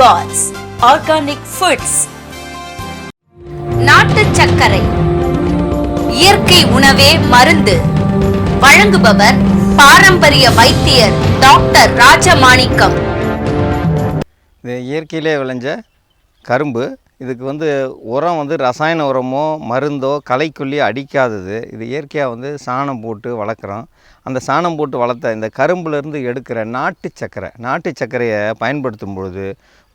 God's organic foods நாட்டு சர்க்கரை. இயற்கை உணவே மருந்து. வழங்குபவர் பாரம்பரிய வைத்தியர் டாக்டர் ராஜமாணிக்கம். இது இயற்கையிலே விளைஞ்ச கரும்பு இதுக்கு வந்து உரம் வந்து ரசாயன உரமோ மருந்தோ களைக்கொல்லி அடிக்காதது. இது இயற்கையாக வந்து சாணம் போட்டு வளர்க்குறோம். அந்த சாணம் போட்டு வளர்த்த இந்த கரும்புலேருந்து எடுக்கிற நாட்டு சர்க்கரை நாட்டு சர்க்கரையை பயன்படுத்தும் பொழுது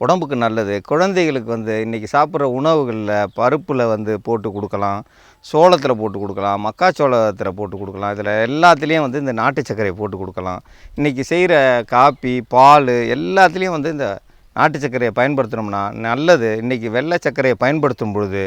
உடம்புக்கு நல்லது. குழந்தைகளுக்கு வந்து இன்றைக்கி சாப்பிட்ற உணவுகளில் பருப்பில் வந்து போட்டு கொடுக்கலாம் சோளத்தில் போட்டு கொடுக்கலாம் மக்காச்சோளத்தில் போட்டு கொடுக்கலாம். இதில் எல்லாத்துலேயும் வந்து இந்த நாட்டு சர்க்கரையை போட்டு கொடுக்கலாம். இன்றைக்கி செய்கிற காப்பி பால் எல்லாத்துலேயும் வந்து இந்த நாட்டு சர்க்கரையை பயன்படுத்தினோம்னா நல்லது. இன்றைக்கி வெள்ளை சர்க்கரையை பயன்படுத்தும் பொழுது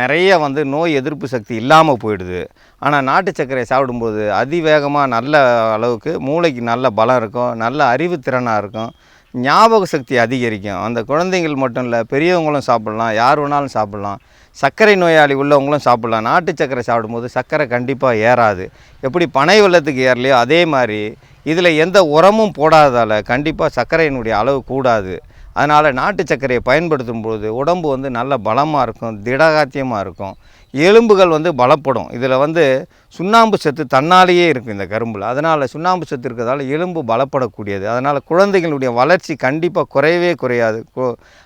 நிறைய வந்து நோய் எதிர்ப்பு சக்தி இல்லாமல் போயிடுது. ஆனால் நாட்டு சர்க்கரையை சாப்பிடும்போது அதிவேகமாக நல்ல அளவுக்கு மூளைக்கு நல்ல பலம் இருக்கும் நல்ல அறிவுத்திறனாக இருக்கும் ஞாபக சக்தி அதிகரிக்கும். அந்த குழந்தைங்கள் மட்டும் இல்லை பெரியவங்களும் சாப்பிட்லாம் யார் வேணாலும் சாப்பிட்லாம். சர்க்கரை நோயாளி உள்ளவங்களும் சாப்பிட்லாம். நாட்டு சர்க்கரை சாப்பிடும்போது சர்க்கரை கண்டிப்பாக ஏறாது. எப்படி பனை வெள்ளத்துக்கு ஏறலையோ அதே மாதிரி இதில் எந்த உரமும் போடாததால் கண்டிப்பாக சர்க்கரையினுடைய அளவு கூடாது. அதனால் நாட்டு சர்க்கரையை பயன்படுத்தும் போது உடம்பு வந்து நல்ல பலமாக இருக்கும் திடகாத்தியமாக இருக்கும். எலும்புகள் வந்து பலப்படும். இதில் வந்து சுண்ணாம்பு சத்து தன்னாலேயே இருக்கும் இந்த கரும்பில். அதனால் சுண்ணாம்பு சத்து இருக்கிறதால எலும்பு பலப்படக்கூடியது. அதனால் குழந்தைகளுடைய வளர்ச்சி கண்டிப்பாக குறையவே குறையாது.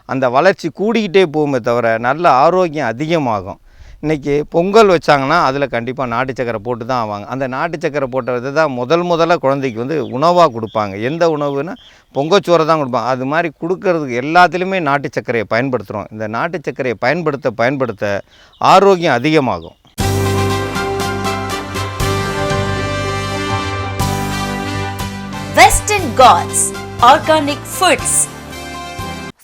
அந்த வளர்ச்சி கூடிக்கிட்டே போகுமே தவிர நல்ல ஆரோக்கியம் அதிகமாகும். இன்றைக்கி பொங்கல் வச்சாங்கன்னா அதில் கண்டிப்பாக நாட்டு சக்கரை போட்டு தான் ஆவாங்க. அந்த நாட்டு சக்கரை போட்டது தான் முதல் முதல்ல குழந்தைக்கு வந்து உணவாக கொடுப்பாங்க. எந்த உணவுனா பொங்கச்சோரை தான் கொடுப்பாங்க. அது மாதிரி கொடுக்கறதுக்கு எல்லாத்துலேயுமே நாட்டு சக்கரையை பயன்படுத்துகிறோம் இந்த நாட்டு சக்கரையை பயன்படுத்த பயன்படுத்த ஆரோக்கியம் அதிகமாகும். Western Ghats organic foods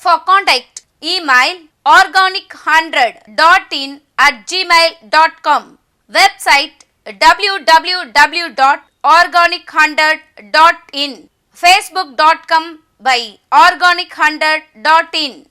for contact, email organic100.in at gmail.com. Website www.organic100.in. Facebook.com by organic100.in.